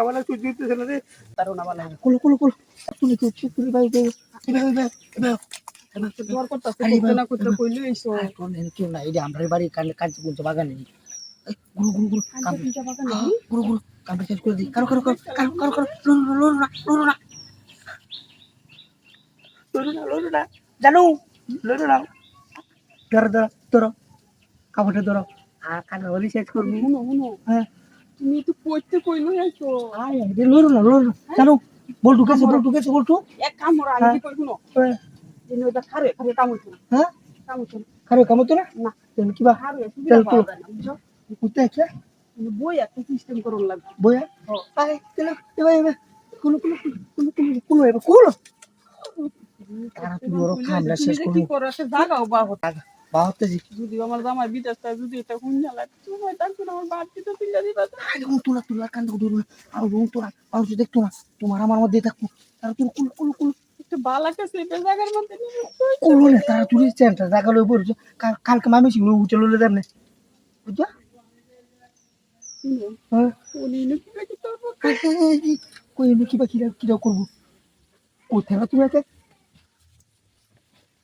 আমার সহ্য হইতেছে না রে তারও না বালা কুলো কুলো কুলো তুলি তো তুলি ভাই ভাই এবার এবার এবার তোমার কথা আরে করতে বাবা, না করতে কইলো এইসো আর কোন দিন কেউ না এটা আমরা বাড়ি কান বাগানে গুরু গুরু গুরু কাম কাঁচা পিঠা বাগান হ্যাঁ, গুরু গুরু কামটা শেষ করে দিই কারও কারও কারও কারও কারও কারও লড়ু লড়ু না লড়ু না লড়ু না লড়ু না জানো লড়ু না ধরো ধরো ধরো কাপড়টা ধরো আর কানে হলি শেষ করবি হ্যাঁ তুমি তো পড়তে কইলো এইসো আয় আয়, রে, লড়ু না লড়ু না। জানো বল ঢুকেছে বল ঢুকেছে বল তো এক কাম করো আমি কি কই শুনো? হ্যাঁ। দিন ওটা খারে খারে কাম হইতো না। হ্যাঁ? কাম হইতো না। খারো কামো তো না? না। তুমি কি বা? খারে চল, চল। না বুঝছ? কুত্তে আছে বই একটা সিস্টেম করুন লাগবে। বয়া ও আয় চলো এবার এবার। কুলো কুলো কুলো কুলো কুলো এবার। কুলো। তারা তুমি ওরা খামলা শেষ যে কি করো সে জাগাও বা হতো বাহতেছি যদি আমার জামাই বিদেশটা যদি এটা তখন আমার তো তুলে দিবা। আরে ও তোলা তোলা কান্দা আর তোলা আর যদি দেখতো না। তোমার আমার মধ্যে থাকব। তারা তুমি কুলো কুলো কুলো। একটু সেপে জায়গার মধ্যে কুলো না তারা তুলি চেনটা জায়গা লই পড়ছো। কালকে মামি সিং উঠে লইলে দেন নাকি নাকি তোর কই এনে কিবা কিরা কিরা করব? কোথায় না তুমি একে?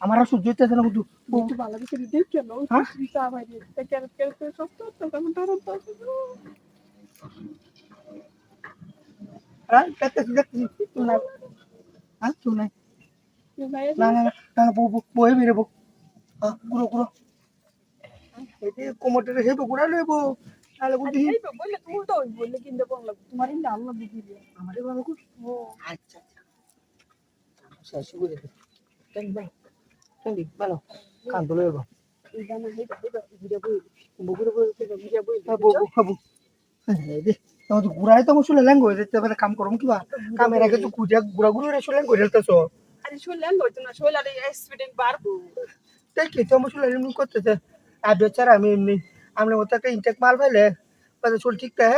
আমার আর সহ্য হইতেছে না কোমরটা হেবো লইবো। তাহলে বললে তুমি তো বললে কিনতে কোন লাগবে তোমার ইন্দা আল্লাহ দিয়ে আমারে বাবা আচ্ছা আচ্ছা। শেষ করে কেন ভালো কান তো থেকে হ্যাঁ হ্যাঁ মুসলে ল্যাঙ্গ হয়ে যেতে পারে কাম করম কিবা কামের আগে তো গুড়া গুড়ি রে করে আরে হইতো না আরে বাড়বো দেখি তো মুসলে এমনি করতেছে আর বেচারা আমি এমনি আমরা মতো একটা ইনটেক মাল পাইলে বাজে চল ঠিক তা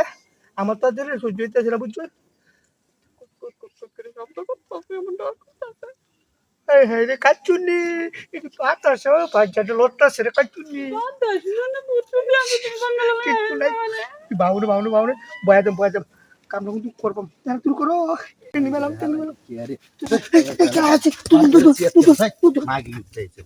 আমার তো দিলে সহ্য হইতেছে না বুঝছ হ্যাঁ রে কাচুনি এটি পাতাস পাঁচটা লোটটাছে রে কাচুনি বাদাস না না বুঝছ যে আমি তুমি বাংলা কিচ্ছু নাই বাউনে বাউনে বাউনে বয়া দেব বয়া দেব কামটা কিন্তু করবাম তার তুই করো টেনি মেলাম টেনি মেলাম কি আরে? তুই তুই তুই তুই তুই তুই।